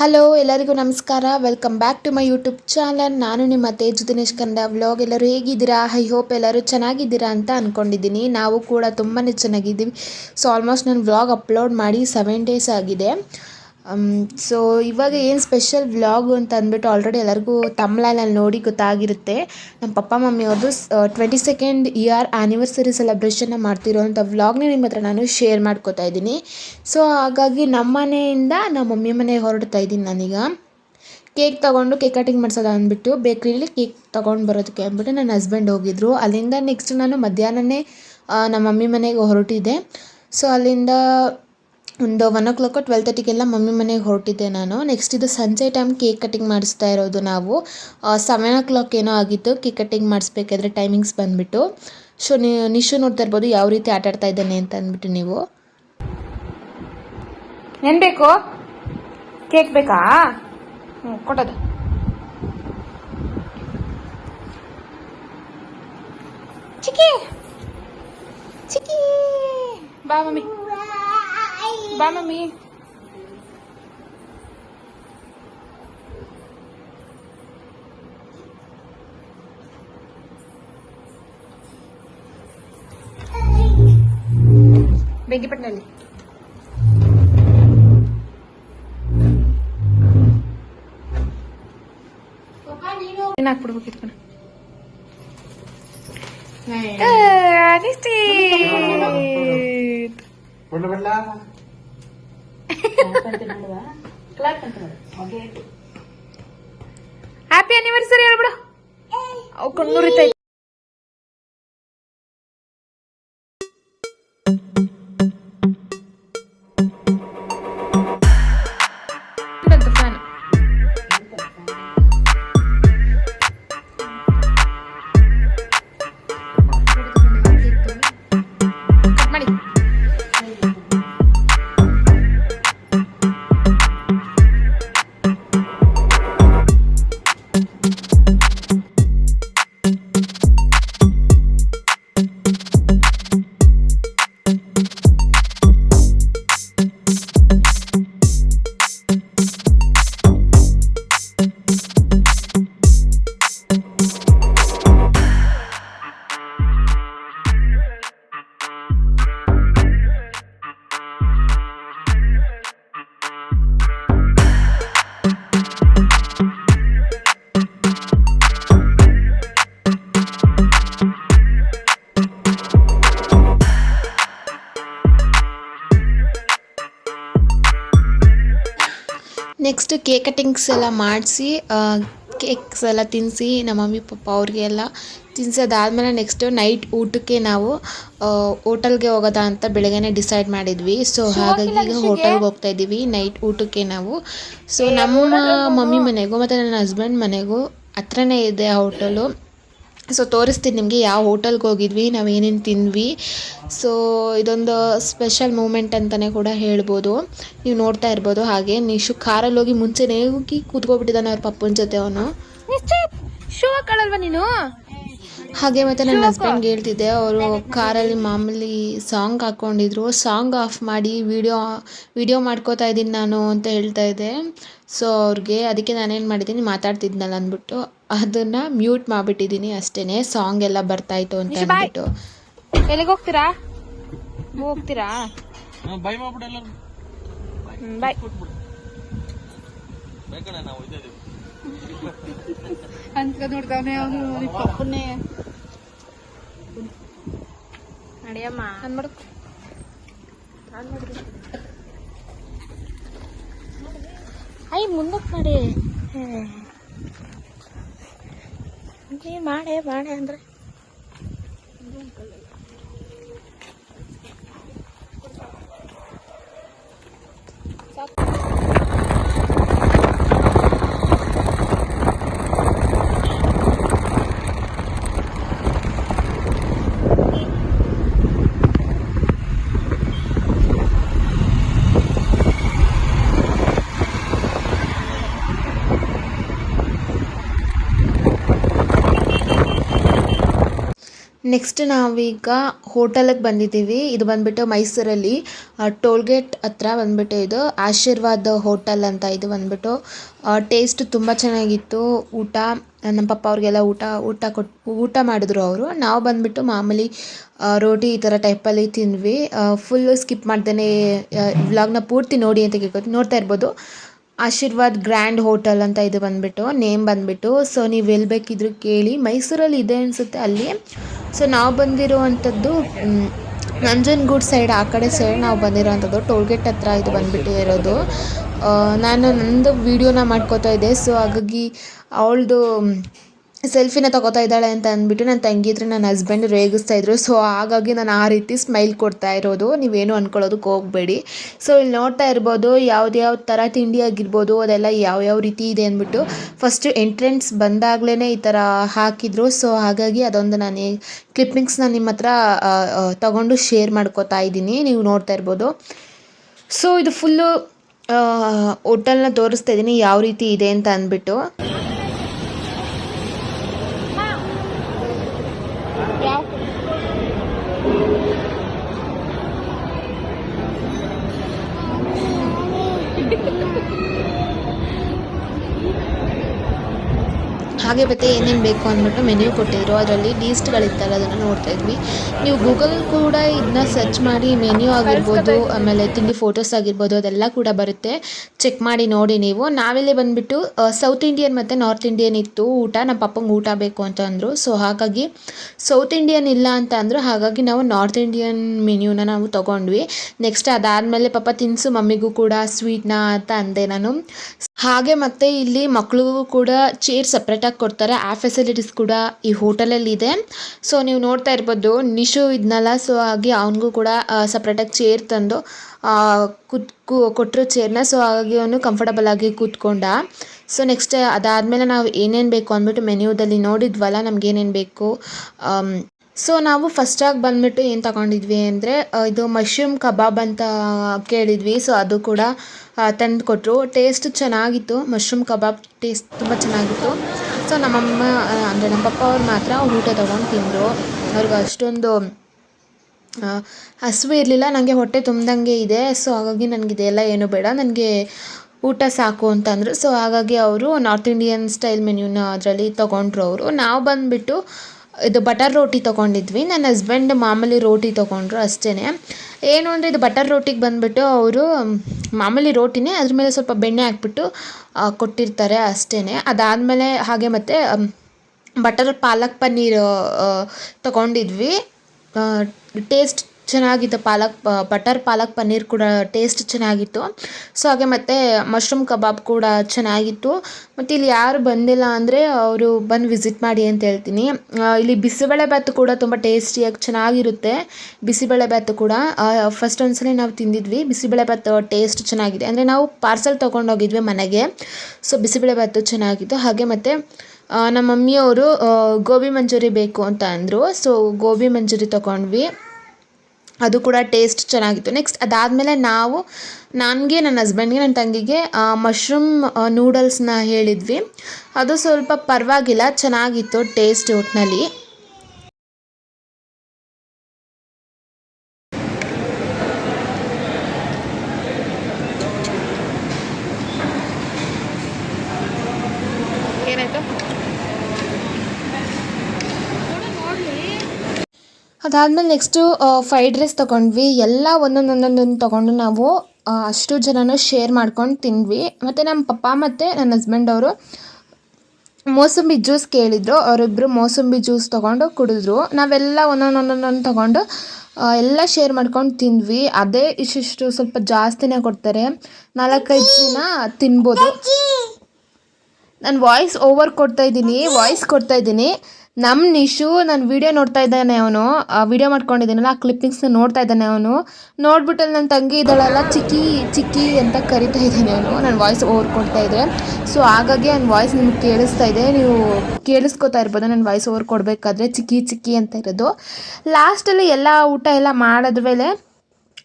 Hello ಎಲ್ಲರಿಗೂ ನಮಸ್ಕಾರ. Welcome back to my YouTube channel ನಾನು ನಿಮ್ಮ ತೇಜು ದಿನೇಶ್ ಕಂದ. ವ್ಲಾಗ್ ಎಲ್ಲರೂ ಹೇಗಿದ್ದೀರಾ? ಐ ಹೋಪ್ ಎಲ್ಲರೂ ಚೆನ್ನಾಗಿದ್ದೀರಾ ಅಂತ ಅಂದ್ಕೊಂಡಿದ್ದೀನಿ ನಾವು ಕೂಡ ತುಂಬಾ ಚೆನ್ನಾಗಿದ್ದೀವಿ. ಸೊ ಆಲ್ಮೋಸ್ಟ್ ನಾನು ವ್ಲಾಗ್ ಅಪ್ಲೋಡ್ ಮಾಡಿ ಸೆವೆನ್ ಡೇಸ್ ಆಗಿದೆ. ಸೊ ಇವಾಗ ಏನು ಸ್ಪೆಷಲ್ ವ್ಲಾಗು ಅಂತ ಅಂದ್ಬಿಟ್ಟು ಆಲ್ರೆಡಿ ಎಲ್ಲರಿಗೂ ತಮ್ಲೈನಲ್ಲಿ ನೋಡಿ ಗೊತ್ತಾಗಿರುತ್ತೆ. ನಮ್ಮ ಪಪ್ಪ, ಮಮ್ಮಿ ಅವ್ರದ್ದು ಟ್ವೆಂಟಿ ಸೆಕೆಂಡ್ ಇಯರ್ ಆ್ಯನಿವರ್ಸರಿ ಸೆಲೆಬ್ರೇಷನ್ನ ಮಾಡ್ತಿರೋವಂಥ ವ್ಲಾಗ್ನ ನಿಮ್ಮ ಹತ್ರ ನಾನು ಶೇರ್ ಮಾಡ್ಕೋತಾ ಇದ್ದೀನಿ. ಸೊ ಹಾಗಾಗಿ ನಮ್ಮ ಮನೆಯಿಂದ ನಮ್ಮ ಮಮ್ಮಿ ಮನೆಗೆ ಹೊರಡ್ತಾ ಇದ್ದೀನಿ ನಾನೀಗ. ಕೇಕ್ ತೊಗೊಂಡು ಕೇಕ್ ಕಟಿಂಗ್ ಮಾಡಿಸೋದು ಅಂದ್ಬಿಟ್ಟು ಬೇಕ್ರಿಲಿ ಕೇಕ್ ತೊಗೊಂಡು ಬರೋದಕ್ಕೆ ಅಂದ್ಬಿಟ್ಟು ನನ್ನ ಹಸ್ಬೆಂಡ್ ಹೋಗಿದ್ರು. ಅಲ್ಲಿಂದ ನೆಕ್ಸ್ಟ್ ನಾನು ಮಧ್ಯಾಹ್ನನೇ ನಮ್ಮ ಮಮ್ಮಿ ಮನೆಗೆ ಹೊರಟಿದ್ದೆ. ಸೊ ಅಲ್ಲಿಂದ ಒಂದು ಒನ್ ಓ ಕ್ಲಾಕು ಟ್ವೆಲ್ ತರ್ಟಿಗೆಲ್ಲ ಮಮ್ಮಿ ಮನೆಗೆ ಹೊರಟಿದ್ದೆ ನಾನು. ನೆಕ್ಸ್ಟ್ ಇದು ಸಂಜೆ ಟೈಮ್ ಕೇಕ್ ಕಟಿಂಗ್ ಮಾಡಿಸ್ತಾ ಇರೋದು ನಾವು. ಸೆವೆನ್ ಓ ಕ್ಲಾಕ್ ಏನೋ ಆಗಿತ್ತು ಕೇಕ್ ಕಟಿಂಗ್ ಮಾಡಿಸ್ಬೇಕಾದ್ರೆ ಟೈಮಿಂಗ್ಸ್ ಬಂದುಬಿಟ್ಟು. ಸೊ ನಿಶು ನೋಡ್ತಾ ಇರ್ಬೋದು ಯಾವ ರೀತಿ ಆಟ ಆಡ್ತಾ ಇದ್ದಾನೆ ಅಂತ ಅಂದ್ಬಿಟ್ಟು ನೀವು. ಏನು ಬೇಕು? ಕೇಕ್ ಬೇಕಾ? ಹ್ಞೂ ಕೊಡೋದು ಚಿಕ್ಕಿ! ಚಿಕ್ಕಿ! ಬಾ ಮಮ್ಮಿ. ಬಾ ಮಮ್ಮಿ ಬೆಂಕಿಪಟ್ಟಣಲ್ಲಿ ಏನ್ ಹಾಕ್ಬಿಡ್ಬೇಕಿತ್ತು ಕಣ ಬಣ್ಣ ಬಣ್ಣ ಹ್ಯಾಪಿ ಆನಿವರ್ಸರಿ ಹೇಳ್ಬಿಡು. ಅವು ಕಣ್ಣುರಿತೈತೆ ನೆಕ್ಸ್ಟ್ ಕೇಕ್ ಕಟಿಂಗ್ಸ್ ಎಲ್ಲ ಮಾಡಿಸಿ ಕೇಕ್ಸ್ ಎಲ್ಲ ತಿನ್ನಿಸಿ ನಮ್ಮ ಮಮ್ಮಿ ಪಪ್ಪ ಅವ್ರಿಗೆ ಎಲ್ಲ ಅದಾದಮೇಲೆ ನೆಕ್ಸ್ಟ್ ನೈಟ್ ಊಟಕ್ಕೆ ನಾವು ಹೋಟೆಲ್ಗೆ ಹೋಗೋದಾ ಅಂತ ಬೆಳಗ್ಗೆನೆ ಡಿಸೈಡ್ ಮಾಡಿದ್ವಿ. ಸೊ ಹಾಗಾಗಿ ಈಗ ಹೋಟೆಲ್ಗೆ ಹೋಗ್ತಾ ಇದ್ದೀವಿ ನೈಟ್ ಊಟಕ್ಕೆ ನಾವು. ಸೊ ನಮ್ಮ ಮಮ್ಮಿ ಮನೆಗೂ ಮತ್ತು ನನ್ನ ಹಸ್ಬೆಂಡ್ ಮನೆಗೂ ಹತ್ರನೇ ಇದೆ ಆ ಹೋಟೆಲು ಸೊ ತೋರಿಸ್ತೀನಿ ನಿಮಗೆ ಯಾವ ಹೋಟೆಲ್ಗೆ ಹೋಗಿದ್ವಿ ನಾವು ಏನೇನು ತಿಂದ್ವಿ. ಸೊ ಇದೊಂದು ಸ್ಪೆಷಲ್ ಮೂಮೆಂಟ್ ಅಂತಲೇ ಕೂಡ ಹೇಳ್ಬೋದು. ನೀವು ನೋಡ್ತಾ ಇರ್ಬೋದು ಹಾಗೆ. ನಿಶು ಕಾರಲ್ಲಿ ಹೋಗಿ ಮುಂಚೆನೇ ಹೋಗಿ ಕೂತ್ಕೊಬಿಟ್ಟಿದ್ದಾನೆ ಅವ್ರ ಪಪ್ಪನ ಜೊತೆ ಅವನು. ನೀನು? ಹಾಗೆ ಮತ್ತೆ ನನ್ನ ಹಸ್ಬೆಂಡ್ಗೆ ಹೇಳ್ತಿದ್ದೆ ಅವರು ಕಾರಲ್ಲಿ ಮಾಮೂಲಿ ಸಾಂಗ್ ಹಾಕ್ಕೊಂಡಿದ್ರು ಸಾಂಗ್ ಆಫ್ ಮಾಡಿ ವಿಡಿಯೋ ವಿಡಿಯೋ ಮಾಡ್ಕೋತಾ ಇದ್ದೀನಿ ನಾನು ಅಂತ ಹೇಳ್ತಾ ಇದ್ದೆ. ಸೊ ಅವ್ರಿಗೆ ಅದಕ್ಕೆ ನಾನೇನು ಮಾಡಿದ್ದೀನಿ ಮಾತಾಡ್ತಿದ್ನಲ್ಲ ಅಂದ್ಬಿಟ್ಟು. ಅದನ್ನು ಮ್ಯೂಟ್ ಮಾಡಿಬಿಟ್ಟಿದ್ದೀನಿ ಅಷ್ಟೇನೆ. ಸಾಂಗ್ ಎಲ್ಲ ಬರ್ತಾಯಿತ್ತು ಅಂತ. ಅಂದ್ಬಿಟ್ಟು ಎಲ್ಲಿಗೆ ಹೋಗ್ತೀರಾ? ಹೋಗ್ತೀರಾ? ಬೈ ಮಾಡ್ಬಿಡ ಎಲ್ಲರೂ. ಬಾಯ್ ಇದ್ದೇವೆ ಅಂತ ನೋಡ್ತಾವನೆ ಅವನು ಪಪ್ಪನ್ನೇ. ನಡಿಯಮ್ಮ. ಅನ್ ಮಾಡು. ಐ ಮುಂದಕ್ಕೆ ನಡಿ. ಏ ಮಾಡೆ ಮಾಡೆ ಅಂದ್ರೆ? ನೆಕ್ಸ್ಟ್ ನಾವೀಗ ಹೋಟೆಲಿಗೆ ಬಂದಿದ್ದೀವಿ. ಇದು ಬಂದ್ಬಿಟ್ಟು ಮೈಸೂರಲ್ಲಿ ಟೋಲ್ಗೇಟ್ ಹತ್ರ ಬಂದ್ಬಿಟ್ಟು ಇದು ಆಶೀರ್ವಾದ್ ಹೋಟೆಲ್ ಅಂತ ಇದು ಬಂದ್ಬಿಟ್ಟು. ಟೇಸ್ಟ್ ತುಂಬ ಚೆನ್ನಾಗಿತ್ತು. ಊಟ, ನಮ್ಮ ಪಪ್ಪ ಅವ್ರಿಗೆಲ್ಲ ಊಟ ಊಟ ಕೊಟ್ಟು ಊಟ ಮಾಡಿದ್ರು ಅವರು. ನಾವು ಬಂದ್ಬಿಟ್ಟು ಮಾಮೂಲಿ ರೋಟಿ ಈ ಥರ ಟೈಪಲ್ಲಿ ತಿಂದ್ವಿ. ಫುಲ್ಲು ಸ್ಕಿಪ್ ಮಾಡ್ದೇ ವ್ಲಾಗ್ನ ಪೂರ್ತಿ ನೋಡಿ ಅಂತ ಕೇಳ್ಕೊತೀನಿ ನೋಡ್ತಾ ಇರ್ಬೋದು. ಆಶೀರ್ವಾದ್ ಗ್ರ್ಯಾಂಡ್ ಹೋಟೆಲ್ ಅಂತ ಇದು ಬಂದ್ಬಿಟ್ಟು, ನೇಮ್ ಬಂದ್ಬಿಟ್ಟು. ಸೊ ನೀವು ಎಲ್ಲಿ ಬೇಕಿದ್ರು ಕೇಳಿ, ಮೈಸೂರಲ್ಲಿ ಇದೆ ಅನಿಸುತ್ತೆ ಅಲ್ಲಿ. ಸೊ ನಾವು ಬಂದಿರುವಂಥದ್ದು ನಂಜನಗೂಡು ಸೈಡ್ ಆ ಕಡೆ ಸೈಡ್ ನಾವು ಬಂದಿರೋವಂಥದ್ದು, ಟೋಲ್ಗೇಟ್ ಹತ್ರ ಇದು ಬಂದುಬಿಟ್ಟು ಇರೋದು. ನಾನು ನಂದು ವೀಡಿಯೋನ ಮಾಡ್ಕೋತಾ ಇದ್ದೆ. ಸೊ ಹಾಗಾಗಿ, ಅವಳದು ಸೆಲ್ಫಿನ ತಗೋತಾ ಇದ್ದಾಳೆ ಅಂತ ಅಂದ್ಬಿಟ್ಟು ನನ್ನ ತಂಗಿ ನನ್ನ ಹಸ್ಬೆಂಡ್ ರೇಗಿಸ್ತಾ ಇದ್ರು. ಸೊ ಹಾಗಾಗಿ ನಾನು ಆ ರೀತಿ ಸ್ಮೈಲ್ ಕೊಡ್ತಾ ಇರೋದು. ನೀವೇನು ಅಂದ್ಕೊಳ್ಳೋದಕ್ಕೆ ಹೋಗಬೇಡಿ. ಸೊ ಇಲ್ಲಿ ನೋಡ್ತಾ ಇರ್ಬೋದು ಯಾವ್ದ್ಯಾವ ಥರ ತಿಂಡಿ ಆಗಿರ್ಬೋದು, ಅದೆಲ್ಲ ಯಾವ್ಯಾವ ರೀತಿ ಇದೆ ಅಂದ್ಬಿಟ್ಟು ಫಸ್ಟ್ ಎಂಟ್ರೆನ್ಸ್ ಬಂದಾಗಲೇ ಈ ಥರ ಹಾಕಿದ್ರು. ಸೊ ಹಾಗಾಗಿ ಅದೊಂದು ನಾನು ಕ್ಲಿಪ್ಪಿಂಗ್ಸ್ನ ನಿಮ್ಮ ಹತ್ರ ತಗೊಂಡು ಶೇರ್ ಮಾಡ್ಕೋತಾ ಇದ್ದೀನಿ. ನೀವು ನೋಡ್ತಾ ಇರ್ಬೋದು. ಸೊ ಇದು ಫುಲ್ಲು ಹೋಟೆಲ್ನ ತೋರಿಸ್ತಾ ಇದ್ದೀನಿ. ಯಾವ ರೀತಿ ಇದೆ ಅಂತ ಅಂದ್ಬಿಟ್ಟು. ಹಾಗೆ ಮತ್ತೆ ಏನೇನು ಬೇಕು ಅಂದ್ಬಿಟ್ಟು ಮೆನ್ಯೂ ಕೊಟ್ಟಿದ್ರು. ಅದರಲ್ಲಿ ಲೀಸ್ಟ್ಗಳಿತ್ತಲ್ಲ ಅದನ್ನು ನೋಡ್ತಾ ಇದ್ವಿ. ನೀವು ಗೂಗಲ್ ಕೂಡ ಇದನ್ನ ಸರ್ಚ್ ಮಾಡಿ ಮೆನ್ಯೂ ಆಗಿರ್ಬೋದು ಆಮೇಲೆ ತಿಂಡಿ ಫೋಟೋಸ್ ಆಗಿರ್ಬೋದು ಅದೆಲ್ಲ ಕೂಡ ಬರುತ್ತೆ. ಚೆಕ್ ಮಾಡಿ ನೋಡಿ ನೀವು. ನಾವಿಲ್ಲಿ ಬಂದುಬಿಟ್ಟು ಸೌತ್ ಇಂಡಿಯನ್ ಮತ್ತು ನಾರ್ತ್ ಇಂಡಿಯನ್ ಇತ್ತು ಊಟ. ನಮ್ಮ ಪಪ್ಪಂಗೆ ಊಟ ಬೇಕು ಅಂತ ಅಂದರು. ಸೊ ಹಾಗಾಗಿ ಸೌತ್ ಇಂಡಿಯನ್ ಇಲ್ಲ ಅಂತ ಅಂದರು. ಹಾಗಾಗಿ ನಾವು ನಾರ್ತ್ ಇಂಡಿಯನ್ ಮೆನ್ಯೂನ ನಾವು ತೊಗೊಂಡ್ವಿ. ನೆಕ್ಸ್ಟ್ ಅದಾದಮೇಲೆ ಪಾಪ ತಿನಿಸು ಮಮ್ಮಿಗೂ ಕೂಡ ಸ್ವೀಟ್ನ ಅಂತ ಅಂದೆ ನಾನು. ಹಾಗೆ ಮತ್ತೆ ಇಲ್ಲಿ ಮಕ್ಕಳಿಗೂ ಕೂಡ ಚೇರ್ ಸಪ್ರೇಟಾಗಿ ಕೊಡ್ತಾರೆ. ಆ ಫೆಸಿಲಿಟೀಸ್ ಕೂಡ ಈ ಹೋಟೆಲಲ್ಲಿ ಇದೆ ಸೊ ನೀವು ನೋಡ್ತಾ ಇರ್ಬೋದು, ನಿಶು ಇದ್ನಲ್ಲ. ಸೊ ಹಾಗೆ ಅವನಿಗೂ ಕೂಡ ಸಪ್ರೇಟಾಗಿ ಚೇರ್ ತಂದು ಕುತ್ ಕೊಟ್ಟರು ಚೇರ್ನ ಸೊ ಹಾಗಾಗಿ ಅವನು ಕಂಫರ್ಟಬಲ್ ಆಗಿ ಕೂತ್ಕೊಂಡ. ಸೊ ನೆಕ್ಸ್ಟ್ ಅದಾದಮೇಲೆ ನಾವು ಏನೇನು ಬೇಕು ಅಂದ್ಬಿಟ್ಟು ಮೆನ್ಯೂದಲ್ಲಿ ನೋಡಿದ್ವಲ್ಲ, ನಮ್ಗೆ ಏನೇನು ಬೇಕು? ಸೊ ನಾವು ಫಸ್ಟಾಗಿ ಬಂದ್ಬಿಟ್ಟು ಏನು ತಗೊಂಡಿದ್ವಿ ಅಂದರೆ ಇದು ಮಶ್ರೂಮ್ ಕಬಾಬ್ ಅಂತ ಕೇಳಿದ್ವಿ. ಸೊ ಅದು ಕೂಡ ತಂದು ಕೊಟ್ಟರು ಟೇಸ್ಟ್ ಚೆನ್ನಾಗಿತ್ತು. ಮಶ್ರೂಮ್ ಕಬಾಬ್ ಟೇಸ್ಟ್ ತುಂಬ ಚೆನ್ನಾಗಿತ್ತು. ಸೊ ನಮ್ಮಮ್ಮ ಅಂದರೆ ನಮ್ಮ ಪಪ್ಪ ಅವ್ರು ಮಾತ್ರ ಊಟ ತೊಗೊಂಡು ತಿಂದರು. ಅವ್ರಿಗೆ ಅಷ್ಟೊಂದು ಹಸಿವು ಇರಲಿಲ್ಲ. ನನಗೆ ಹೊಟ್ಟೆ ತುಂಬ್ದಂಗೆ ಇದೆ. ಸೊ ಹಾಗಾಗಿ ನನಗೆ ಇದೆಲ್ಲ ಏನು ಬೇಡ. ನನಗೆ ಊಟ ಸಾಕು ಅಂತಂದರು ಸೊ ಹಾಗಾಗಿ ಅವರು ನಾರ್ತ್ ಇಂಡಿಯನ್ ಸ್ಟೈಲ್ ಮೆನ್ಯೂನ ಅದರಲ್ಲಿ ತೊಗೊಂಡ್ರು ಅವರು. ನಾವು ಬಂದುಬಿಟ್ಟು ಇದು ಬಟರ್ ರೋಟಿ ತೊಗೊಂಡಿದ್ವಿ. ನನ್ನ ಹಸ್ಬೆಂಡ್ ಮಾಮೂಲಿ ರೋಟಿ ತೊಗೊಂಡ್ರು ಅಷ್ಟೇ ಏನು ಅಂದರೆ ಇದು ಬಟರ್ ರೋಟಿಗೆ ಬಂದುಬಿಟ್ಟು ಅವರು ಮಾಮೂಲಿ ರೋಟಿನೇ ಅದ್ರ ಮೇಲೆ ಸ್ವಲ್ಪ ಬೆಣ್ಣೆ ಹಾಕ್ಬಿಟ್ಟು ಕೊಟ್ಟಿರ್ತಾರೆ ಅಷ್ಟೇ ಅದಾದಮೇಲೆ ಹಾಗೆ ಮತ್ತು ಬಟರ್ ಪಾಲಕ್ ಪನ್ನೀರ್ ತೊಗೊಂಡಿದ್ವಿ. ಟೇಸ್ಟ್ ಚೆನ್ನಾಗಿತ್ತು ಪಾಲಕ್ ಬಟರ್ ಪಾಲಕ್ ಪನ್ನೀರ್ ಕೂಡ ಟೇಸ್ಟ್ ಚೆನ್ನಾಗಿತ್ತು. ಸೊ ಹಾಗೆ ಮತ್ತು ಮಶ್ರೂಮ್ ಕಬಾಬ್ ಕೂಡ ಚೆನ್ನಾಗಿತ್ತು. ಮತ್ತು ಇಲ್ಲಿ ಯಾರು ಬಂದಿಲ್ಲ ಅಂದರೆ ಅವರು ಬಂದು ವಿಸಿಟ್ ಮಾಡಿ ಅಂತ ಹೇಳ್ತೀನಿ. ಇಲ್ಲಿ ಇಲ್ಲಿ ಬಿಸಿಬೇಳೆಭಾತು ಕೂಡ ತುಂಬ ಟೇಸ್ಟಿಯಾಗಿ ಚೆನ್ನಾಗಿರುತ್ತೆ. ಬಿಸಿಬೇಳೆಭಾತು ಕೂಡ ಫಸ್ಟ್ ಒಂದ್ಸಲ ನಾವು ತಿಂದಿದ್ವಿ. ಬಿಸಿಬೇಳೆಭಾತು ಟೇಸ್ಟ್ ಚೆನ್ನಾಗಿದೆ. ಅಂದರೆ ನಾವು ಪಾರ್ಸಲ್ ತೊಗೊಂಡೋಗಿದ್ವಿ ಮನೆಗೆ. ಸೊ ಬಿಸಿಬೇಳೆಭಾತು ಚೆನ್ನಾಗಿತ್ತು. ಹಾಗೆ ಮತ್ತು ನಮ್ಮ ಮಮ್ಮಿಯವರು ಗೋಬಿ ಮಂಚೂರಿ ಬೇಕು ಅಂತ ಅಂದರು. ಸೊ ಗೋಬಿ ಮಂಚೂರಿ ತೊಗೊಂಡ್ವಿ. ಅದು ಕೂಡ ಟೇಸ್ಟ್ ಚೆನ್ನಾಗಿತ್ತು. ನೆಕ್ಸ್ಟ್ ಅದಾದಮೇಲೆ ನಾವು, ನನಗೆ ನನ್ನ ಹಸ್ಬೆಂಡ್ಗೆ ನನ್ನ ತಂಗಿಗೆ ಮಶ್ರೂಮ್ ನೂಡಲ್ಸ್ನ ಹೇಳಿದ್ವಿ. ಅದು ಸ್ವಲ್ಪ ಪರವಾಗಿಲ್ಲ, ಚೆನ್ನಾಗಿತ್ತು ಟೇಸ್ಟ್ ಒಟ್ಟಿನಲ್ಲಿ ಏನಾಯ್ತು ಅದಾದಮೇಲೆ ನೆಕ್ಸ್ಟು ಫ್ರೈಡ್ ರೈಸ್ ತೊಗೊಂಡ್ವಿ. ಎಲ್ಲ ಒಂದೊಂದು ಒಂದೊಂದೊಂದು ತೊಗೊಂಡು ನಾವು ಅಷ್ಟು ಜನನೂ ಶೇರ್ ಮಾಡ್ಕೊಂಡು ತಿಂದ್ವಿ. ಮತ್ತು ನಮ್ಮ ಪಪ್ಪ ಮತ್ತು ನನ್ನ ಹಸ್ಬೆಂಡ್ ಅವರು ಮೋಸಂಬಿ ಜ್ಯೂಸ್ ಕೇಳಿದ್ರು. ಅವರಿಬ್ಬರು ಮೋಸಂಬಿ ಜ್ಯೂಸ್ ತೊಗೊಂಡು ಕುಡಿದ್ರು. ನಾವೆಲ್ಲ ಒಂದೊಂದು ಒಂದೊಂದೊಂದು ತೊಗೊಂಡು ಎಲ್ಲ ಶೇರ್ ಮಾಡ್ಕೊಂಡು ತಿಂದ್ವಿ. ಅದೇ ಇಷ್ಟಿಷ್ಟು ಸ್ವಲ್ಪ ಜಾಸ್ತಿನೇ ಕೊಡ್ತಾರೆ. ನಾಲ್ಕೈದು ಜನ ತಿನ್ಬೋದು. ನಾನು ವಾಯ್ಸ್ ಓವರ್ ಕೊಡ್ತಾ ಇದ್ದೀನಿ. ವಾಯ್ಸ್ ಕೊಡ್ತಾ ಇದ್ದೀನಿ. ನಮ್ಮ ನಿಶು ನಾನು ವಿಡಿಯೋ ನೋಡ್ತಾ ಇದ್ದಾನೆ ಅವನು. ವಿಡಿಯೋ ಮಾಡ್ಕೊಂಡಿದ್ದೀನಲ್ಲ, ಆ ಕ್ಲಿಪ್ಪಿಂಗ್ಸ್ನ ನೋಡ್ತಾ ಇದ್ದಾನೆ ಅವನು. ನೋಡ್ಬಿಟ್ಟಲ್ಲಿ ನನ್ನ ತಂಗಿ ಇದ್ದಾಳಲ್ಲ, ಚಿಕ್ಕಿ ಚಿಕ್ಕಿ ಅಂತ ಕರಿತಾ ಇದ್ದಾನೆ ಅವನು. ನನ್ನ ವಾಯ್ಸ್ ಓವರ್ ಕೊಡ್ತಾ ಇದೆ. ಸೊ ಹಾಗಾಗಿ ನನ್ನ ವಾಯ್ಸ್ ನಿಮ್ಗೆ ಕೇಳಿಸ್ತಾ ಇದೆ. ನೀವು ಕೇಳಿಸ್ಕೊತಾ ಇರ್ಬೋದು ನನ್ನ ವಾಯ್ಸ್ ಓವರ್ ಕೊಡಬೇಕಾದ್ರೆ ಚಿಕ್ಕಿ ಚಿಕ್ಕಿ ಅಂತ ಇರೋದು. ಲಾಸ್ಟಲ್ಲಿ ಎಲ್ಲ ಊಟ ಎಲ್ಲ ಮಾಡಿದ್ಮೇಲೆ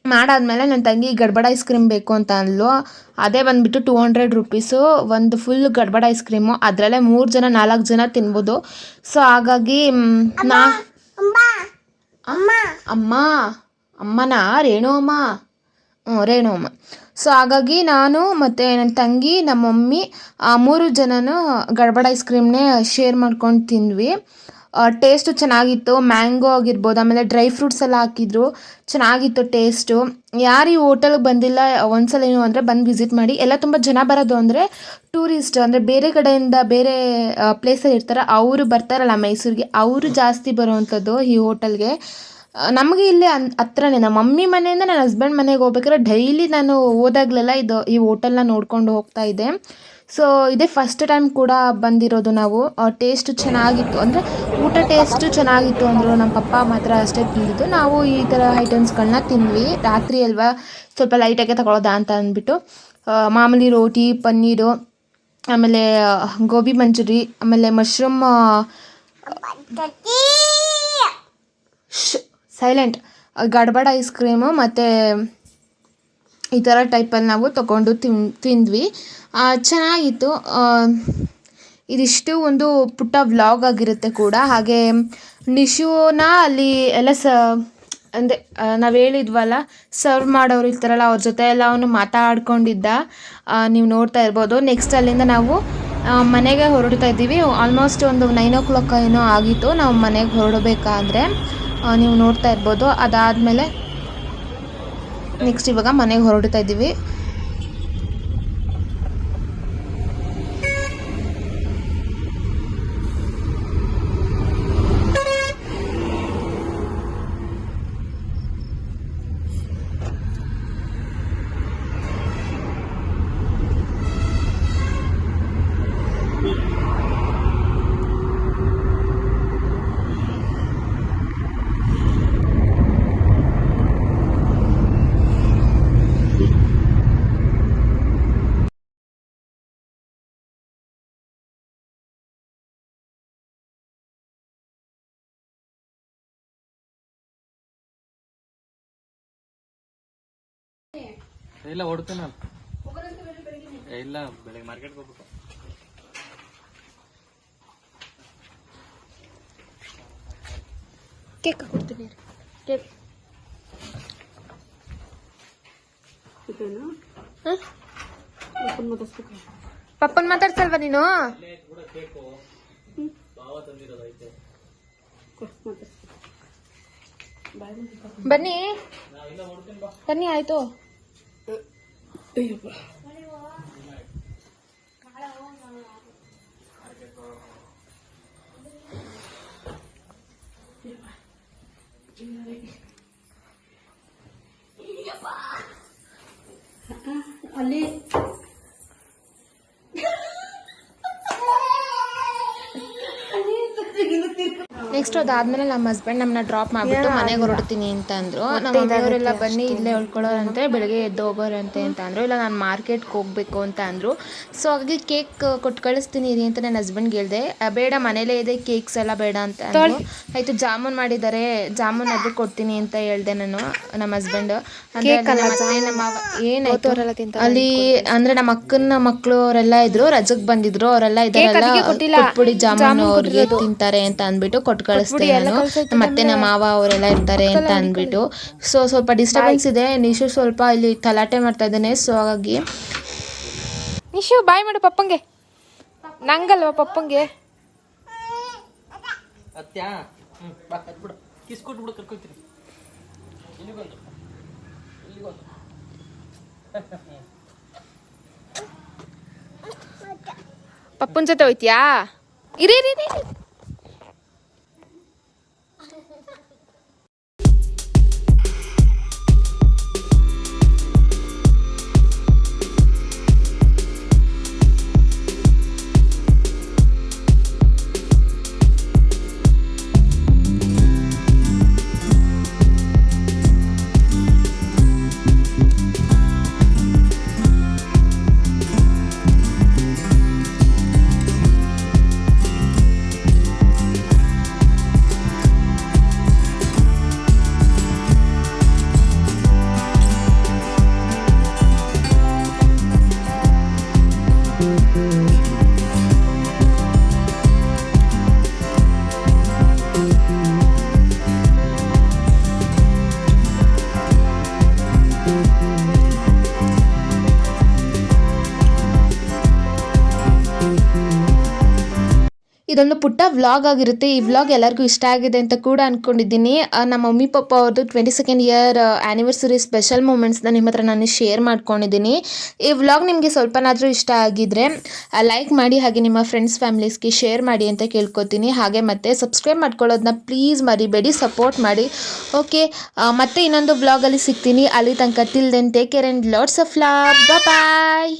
ಮಾಡಾದ್ಮೇಲೆ ನನ್ನ ತಂಗಿ ಗಡ್ಬಡ ಐಸ್ ಕ್ರೀಮ್ ಬೇಕು ಅಂತ ಅಂದ್ಲು. ಅದೇ ಬಂದುಬಿಟ್ಟು ಟೂ ಹಂಡ್ರೆಡ್ ರುಪೀಸು ಒಂದು ಫುಲ್ ಗಡ್ಬಡ ಐಸ್ ಕ್ರೀಮು ಅದರಲ್ಲೇ ಮೂರು ಜನ ನಾಲ್ಕು ಜನ ತಿನ್ಬೋದು. ಸೊ ಹಾಗಾಗಿ ನಾ ಅಮ್ಮ ಅಮ್ಮ. ಅಮ್ಮನ? ರೇಣು ಅಮ್ಮ? ಹ್ಞೂ ರೇಣು ಅಮ್ಮ. ಸೊ ಹಾಗಾಗಿ ನಾನು ಮತ್ತು ನನ್ನ ತಂಗಿ ನಮ್ಮ ಮಮ್ಮಿ ಆ ಮೂರು ಜನನೂ ಗಡ್ಬಡ ಐಸ್ ಕ್ರೀಮ್ನೇ ಶೇರ್ ಮಾಡ್ಕೊಂಡು ತಿಂದ್ವಿ. ಟೇಸ್ಟು ಚೆನ್ನಾಗಿತ್ತು. ಮ್ಯಾಂಗೋ ಆಗಿರ್ಬೋದು, ಆಮೇಲೆ ಡ್ರೈ ಫ್ರೂಟ್ಸ್ ಎಲ್ಲ ಹಾಕಿದ್ರು. ಚೆನ್ನಾಗಿತ್ತು ಟೇಸ್ಟು ಯಾರು ಈ ಹೋಟೆಲ್ಗೆ ಬಂದಿಲ್ಲ, ಒಂದ್ಸಲ ಏನು ಅಂದರೆ ಬಂದು ವಿಸಿಟ್ ಮಾಡಿ. ಎಲ್ಲ ತುಂಬ ಜನ ಬರೋದು ಅಂದರೆ ಟೂರಿಸ್ಟ್ ಅಂದರೆ ಬೇರೆ ಕಡೆಯಿಂದ ಬೇರೆ ಪ್ಲೇಸಲ್ಲಿ ಇರ್ತಾರೆ, ಅವರು ಬರ್ತಾರಲ್ಲ ಮೈಸೂರಿಗೆ, ಅವರು ಜಾಸ್ತಿ ಬರುವಂಥದ್ದು ಈ ಹೋಟೆಲ್ಗೆ ನಮಗೆ ಇಲ್ಲಿ ಅನ್ ಹತ್ರನೇ ನಮ್ಮ ಮಮ್ಮಿ ಮನೆಯಿಂದ ನನ್ನ ಹಸ್ಬೆಂಡ್ ಮನೆಗೆ ಹೋಗ್ಬೇಕಾದ್ರೆ ಡೈಲಿ ನಾನು ಹೋದಾಗಲೆಲ್ಲ ಇದು ಈ ಹೋಟೆಲ್ನ ನೋಡ್ಕೊಂಡು ಹೋಗ್ತಾ ಇದ್ದೆ. ಸೊ ಇದೇ ಫಸ್ಟ್ ಟೈಮ್ ಕೂಡ ಬಂದಿರೋದು ನಾವು. ಟೇಸ್ಟ್ ಚೆನ್ನಾಗಿತ್ತು. ಅಂದರೆ ಊಟ ಟೇಸ್ಟು ಚೆನ್ನಾಗಿತ್ತು ಅಂದರು ನಮ್ಮ ಪಪ್ಪ ಮಾತ್ರ ಅಷ್ಟೇ ತಿಂದಿದ್ದು. ನಾವು ಈ ಥರ ಐಟಮ್ಸ್ಗಳನ್ನ ತಿಂದ್ವಿ ರಾತ್ರಿ ಅಲ್ವಾ ಸ್ವಲ್ಪ ಲೈಟಾಗೆ ತಗೊಳ್ಳೋದಾ ಅಂತ ಅಂದ್ಬಿಟ್ಟು ಮಾಮೂಲಿ ರೋಟಿ ಪನ್ನೀರು ಆಮೇಲೆ ಗೋಬಿ ಮಂಚೂರಿ ಆಮೇಲೆ mushroom silent gadbad ice cream ಮತ್ತು ಈ ಥರ ಟೈಪಲ್ಲಿ ನಾವು ತೊಗೊಂಡು ತಿನ್, ತಿಂದ್ವಿ. ಚೆನ್ನಾಗಿತ್ತು. ಇದಿಷ್ಟು ಒಂದು ಪುಟ್ಟ ವ್ಲಾಗ್ ಆಗಿರುತ್ತೆ ಕೂಡ. ಹಾಗೆ ನಿಶೂನ ಅಲ್ಲಿ ಎಲ್ಲ ಸ, ಅಂದರೆ ನಾವು ಹೇಳಿದ್ವಲ್ಲ ಸರ್ವ್ ಮಾಡೋರು ಇರ್ತಾರಲ್ಲ ಅವ್ರ ಜೊತೆ ಎಲ್ಲ ಅವನು ಮಾತಾಡ್ಕೊಂಡಿದ್ದ. ನೀವು ನೋಡ್ತಾ ಇರ್ಬೋದು. ನೆಕ್ಸ್ಟ್ ಅಲ್ಲಿಂದ ನಾವು ಮನೆಗೆ ಹೊರಡ್ತಾ ಇದ್ದೀವಿ. ಆಲ್ಮೋಸ್ಟ್ ಒಂದು ನೈನ್ ಓ ಕ್ಲಾಕ್ ಏನೋ ಆಗಿತ್ತು. ನಾವು ಮನೆಗೆ ಹೊರಡಬೇಕಾದ್ರೆ ನೀವು ನೋಡ್ತಾ ಇರ್ಬೋದು. ಅದಾದಮೇಲೆ ನೆಕ್ಸ್ಟ್ ಇವಾಗ ಮನೆಗೆ ಹೊರಡ್ತಾ ಇದ್ದೀವಿ. ಇಲ್ಲ ಹೊಡ್ತೇನೆ ಇಲ್ಲ ಬೆಳಿಗ್ಗೆ ಮಾರ್ಕೆಟ್ಗೆ ಹೋಗ್ಬೇಕು ಕೇಕ್ ಕೊಡ್ತೀನಿ ಕೇಕ್. ಪಪ್ಪನ್ ಮಾತಾಡ್ಸಲ್ವಾ ನೀನು? ಬನ್ನಿ. ಬನ್ನಿ ಆಯ್ತು. ಅಲ್ಲಿ ನೆಕ್ಸ್ಟ್ ಅದಾದ್ಮೇಲೆ ನಮ್ಮ ಹಸ್ಬೆಂಡ್ ನಮ್ಮನ್ನ ಡ್ರಾಪ್ ಮಾಡ್ಬಿಟ್ಟು ಮನೆಗೆ ಹೊರಡ್ತೀನಿ ಅಂತ ಅಂದ್ರು ನಮ್ಮ ಮನೆಯವರೆಲ್ಲ ಬನ್ನಿ ಇಲ್ಲೇ ಉಳ್ಕೊಳ್ಳೋರಂತೆ ಬೆಳಗ್ಗೆ ಎದ್ದು ಹೋಗೋರಂತೆ ಅಂತ ಅಂದ್ರು ಇಲ್ಲ ನಾನು ಮಾರ್ಕೆಟ್ಗೆ ಹೋಗ್ಬೇಕು ಅಂತ ಅಂದ್ರು ಸೊ ಹಾಗಾಗಿ ಕೇಕ್ ಕೊಟ್ಟು ಕಳಿಸ್ತೀನಿ ಇರಿ ಅಂತ ನನ್ನ ಹಸ್ಬೆಂಡ್ ಹೇಳ್ದೆ. "ಆ, ಬೇಡ ಮನೇಲೇ ಇದೆ ಕೇಕ್ಸ್ ಎಲ್ಲ ಬೇಡ ಅಂತ ಅಂದ್ರು ಆಯ್ತು ಜಾಮೂನ್ ಮಾಡಿದ್ದಾರೆ ಜಾಮೂನ್ ಅದು ಕೊಡ್ತೀನಿ ಅಂತ ಹೇಳ್ದೆ ನಾನು ನಮ್ಮ ಹಸ್ಬೆಂಡ್ ನಮ್ಮ ಏನಾಯ್ತು? ಅಲ್ಲಿ ಅಂದ್ರೆ ನಮ್ಮ ಅಕ್ಕನ ಮಕ್ಕಳು ಅವರೆಲ್ಲ ಇದ್ರು ರಜಕ್ ಬಂದಿದ್ರು ಅವರೆಲ್ಲ ಕೊಟ್ಬಿಡಿ ಜಾಮೂನ್ ಅವ್ರಿಗೆ ತಿಂತಾರೆ ಅಂತ ಅಂದ್ಬಿಟ್ಟು ಕೊಟ್ಟು ಕಳಿಸ್ದೆ ನಾನು. ಮತ್ತೆ ನಮ್ಮ ಮಾವ ಅವರೆಲ್ಲ ಇರ್ತಾರೆ ಅಂತ ಅಂದ್ಬಿಟ್ಟು. ಸೊ ಸ್ವಲ್ಪ ಡಿಸ್ಟರ್ಬೆನ್ಸ್ ಇದೆ. ನಿಶು ಸ್ವಲ್ಪ ಇಲ್ಲಿ ತಲಾಟೆ ಮಾಡ್ತಾ ಇದ್ದಾನೆ. ಸೊ ಹಾಗಾಗಿ ನಿಶು ಬಾಯ್ ಮಾಡು ಪಪ್ಪಂಗೆ. ನಂಗಲ್ವಾ ಪಪ್ಪಂಗೆ? ಪಪ್ಪನ್ ಜೊತೆ ಹೋಯ್ತಿಯಾ? ಇರಿ ಇರಿ. ಇದೊಂದು ಪುಟ್ಟ ವ್ಲಾಗ್ ಆಗಿರುತ್ತೆ. ಈ ವ್ಲಾಗ್ ಎಲ್ಲರಿಗೂ ಇಷ್ಟ ಆಗಿದೆ ಅಂತ ಕೂಡ ಅಂದ್ಕೊಂಡಿದ್ದೀನಿ ನಮ್ಮ ಮಮ್ಮಿ ಪಪ್ಪ ಅವ್ರದ್ದು twenty second year anniversary special ಮೂಮೆಂಟ್ಸ್ನ ನಿಮ್ಮ ಹತ್ರ ನಾನು ಶೇರ್ ಮಾಡ್ಕೊಂಡಿದ್ದೀನಿ. ಈ ವ್ಲಾಗ್ ನಿಮಗೆ ಸ್ವಲ್ಪನಾದರೂ ಇಷ್ಟ ಆಗಿದ್ರೆ ಲೈಕ್ ಮಾಡಿ ಹಾಗೆ ನಿಮ್ಮ ಫ್ರೆಂಡ್ಸ್ ಫ್ಯಾಮಿಲೀಸ್ಗೆ ಶೇರ್ ಮಾಡಿ ಅಂತ ಕೇಳ್ಕೊತೀನಿ. ಹಾಗೆ ಮತ್ತೆ ಸಬ್ಸ್ಕ್ರೈಬ್ ಮಾಡ್ಕೊಳ್ಳೋದನ್ನ ಪ್ಲೀಸ್ ಮರಿಬೇಡಿ ಸಪೋರ್ಟ್ ಮಾಡಿ. ಓಕೆ ಮತ್ತೆ ಇನ್ನೊಂದು ವ್ಲಾಗಲ್ಲಿ ಸಿಗ್ತೀನಿ. ಅಲ್ಲಿ ತನಕ till then take care and lots of love bye